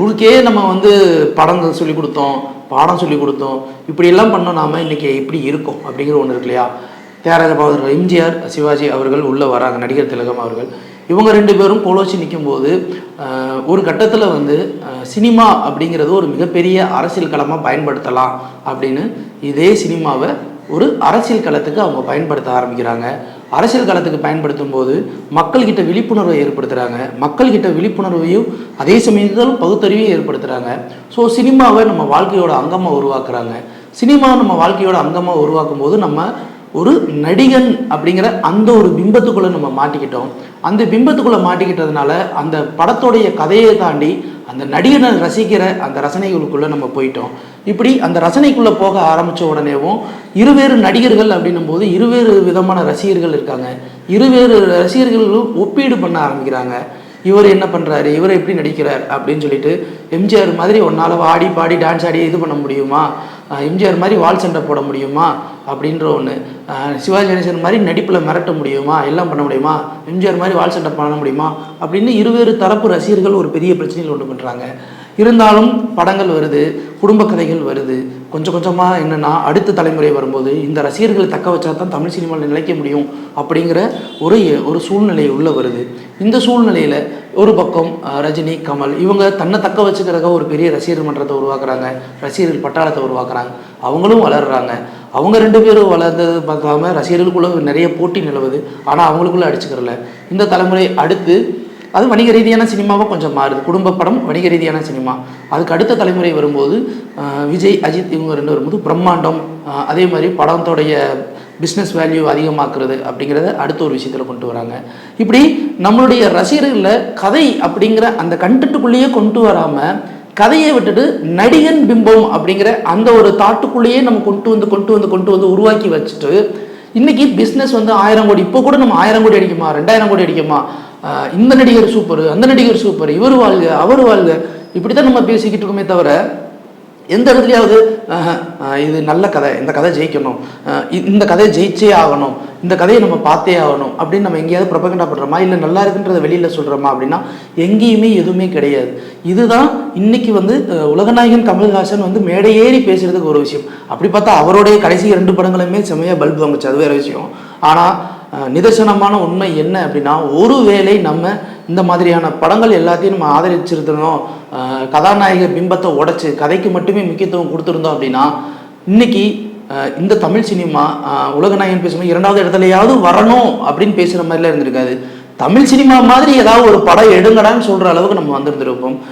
ஊருக்கே நம்ம வந்து படம் சொல்லி கொடுத்தோம் பாடம் சொல்லி கொடுத்தோம். இப்படியெல்லாம் பண்ணோம் நாம் இன்றைக்கி எப்படி இருக்கோம் அப்படிங்கிற ஒன்று இருக்கு இல்லையா? தியாகராஜ பாகவதர் எம்ஜிஆர் சிவாஜி அவர்கள் உள்ளே வராங்க நடிகர் திலகம் அவர்கள். இவங்க ரெண்டு பேரும் கோலோச்சி நிற்கும்போது ஒரு கட்டத்தில் வந்து சினிமா அப்படிங்கிறது ஒரு மிகப்பெரிய அரசியல் களமாக பயன்படுத்தலாம் அப்படின்னு இதே சினிமாவை ஒரு அரசியல் களத்துக்கு அவங்க பயன்படுத்த ஆரம்பிக்கிறாங்க. அரசியல் களத்துக்கு பயன்படுத்தும் போது மக்கள்கிட்ட விழிப்புணர்வை ஏற்படுத்துகிறாங்க மக்கள்கிட்ட விழிப்புணர்வையும் அதே சமயத்தில் பகுத்தறிவையும் ஏற்படுத்துகிறாங்க ஸோ சினிமாவை நம்ம வாழ்க்கையோட அங்கமாக உருவாக்குறாங்க. சினிமா நம்ம வாழ்க்கையோட அங்கமாக உருவாக்கும் போது நம்ம ஒரு நடிகன் அப்படிங்கிற அந்த ஒரு பிம்பத்துக்குள்ளே நம்ம மாட்டிக்கிட்டோம். அந்த பிம்பத்துக்குள்ளே மாட்டிக்கிட்டதுனால அந்த படத்தோடைய கதையை தாண்டி அந்த நடிகனை ரசிக்கிற அந்த ரசனைகளுக்குள்ளே நம்ம போயிட்டோம். இப்படி அந்த ரசனைக்குள்ளே போக ஆரம்பித்த உடனேவும் இருவேறு நடிகர்கள் அப்படின்னும் போது இருவேறு விதமான ரசிகர்கள் இருக்காங்க. இருவேறு ரசிகர்களும் ஒப்பீடு பண்ண ஆரம்பிக்கிறாங்க. இவர் என்ன பண்ணுறாரு இவர் எப்படி நடிக்கிறார்? அப்படின்னு சொல்லிட்டு எம்ஜிஆர் மாதிரி ஒன்றால் ஆடி பாடி டான்ஸ் ஆடி இது பண்ண முடியுமா? எம்ஜிஆர் மாதிரி வால் சண்டை போட முடியுமா? அப்படின்ற ஒன்று சிவாஜி கணேசன் மாதிரி நடிப்பில் மிரட்ட முடியுமா? எல்லாம் பண்ண முடியுமா? எம்ஜிஆர் மாதிரி வால் சண்டை பண்ண முடியுமா? அப்படின்னு இருவேறு தரப்பு ரசிகர்கள் ஒரு பெரிய பிரச்சனையில் உண்டு பண்ணுறாங்க இருந்தாலும் படங்கள் வருது குடும்ப கதைகள் வருது. கொஞ்சம் கொஞ்சமாக என்னென்னா அடுத்த தலைமுறை வரும்போது இந்த ரசிகர்களை தக்க வச்சா தான் தமிழ் சினிமாவில் நிலைக்க முடியும் அப்படிங்கிற ஒரு ஒரு சூழ்நிலை உள்ளே வருது. இந்த சூழ்நிலையில் ஒரு பக்கம் ரஜினி கமல் இவங்க தன்னை தக்க வச்சுக்கிறக்க ஒரு பெரிய ரசிகர் மன்றத்தை உருவாக்குறாங்க ரசிகர்கள் பட்டாளத்தை உருவாக்குறாங்க. அவங்களும் வளர்றாங்க. அவங்க ரெண்டு பேரும் வளர்ந்தது பார்க்காம ரசிகர்களுக்குள்ள நிறைய போட்டி நிலவுது. ஆனால் அவங்களுக்குள்ள அடிச்சுக்கிறல. இந்த தலைமுறை அடுத்து அது வணிக ரீதியான சினிமாவாக கொஞ்சம் மாறுது. குடும்ப படம் வணிக ரீதியான சினிமா. அதுக்கு அடுத்த தலைமுறை வரும்போது விஜய் அஜித் இவங்க ரெண்டு வரும்போது பிரம்மாண்டம் அதே மாதிரி படத்தோடைய பிஸ்னஸ் வேல்யூ அதிகமாக்குறது அப்படிங்கிறத அடுத்த ஒரு விஷயத்தில் கொண்டு வராங்க. இப்படி நம்மளுடைய ரசிகர்களில் கதை அப்படிங்கிற அந்த கண்டென்ட்டுக்குள்ளேயே கொண்டு வராமல் கதையை விட்டுட்டு நடிகன் பிம்பம் அப்படிங்கிற அந்த ஒரு தாட்டுக்குள்ளேயே நம்ம கொண்டு வந்து கொண்டு வந்து கொண்டு வந்து உருவாக்கி வச்சுட்டு இன்னைக்கு பிஸ்னஸ் வந்து ஆயிரம் கோடி இப்போ கூட நம்ம ஆயிரம் கோடி அடிக்குமா ரெண்டாயிரம் கோடி அடிக்குமா இந்த நடிகர் சூப்பர் அந்த நடிகர் சூப்பர் இவர் வாழ்க அவர் வாழ்க. இப்படி தான் நம்ம பேசிக்கிட்டு இருக்கோமே தவிர எந்த இடத்துலையாவது இது நல்ல கதை இந்த கதை ஜெயிக்கணும் இந்த கதையை ஜெயிச்சே ஆகணும் இந்த கதையை நம்ம பார்த்தே ஆகணும் அப்படின்னு நம்ம எங்கேயாவது ப்ரொபகண்டா பண்ணுறோமா இல்லை நல்லா இருக்குன்றத வெளியில் சொல்கிறோமா அப்படின்னா எங்கேயுமே எதுவுமே கிடையாது. இதுதான் இன்னைக்கு வந்து உலகநாயகன் கமல்ஹாசன் வந்து மேடையேறி பேசுறதுக்கு ஒரு விஷயம். அப்படி பார்த்தா அவருடைய கடைசி ரெண்டு படங்களுமே செம்மையாக பல்ப் வாங்குச்சு அது வேற விஷயம். ஆனால் நிதர்சனமான உண்மை என்ன அப்படின்னா ஒருவேளை நம்ம இந்த மாதிரியான படங்கள் எல்லாத்தையும் நம்ம ஆதரிச்சிருந்தோம் கதாநாயகர் கதாநாயக பிம்பத்தை உடைச்சு கதைக்கு மட்டுமே முக்கியத்துவம் கொடுத்துருந்தோம் அப்படின்னா இன்னைக்கு இந்த தமிழ் சினிமா உலகநாயகன் பேசும்போது இரண்டாவது இடத்துலையாவது வரணும் அப்படின்னு பேசுகிற மாதிரிலாம் இருந்திருக்காது. தமிழ் சினிமா மாதிரி ஏதாவது ஒரு படம் எடுங்கடான்னு சொல்கிற அளவுக்கு நம்ம வந்திருந்திருப்போம்.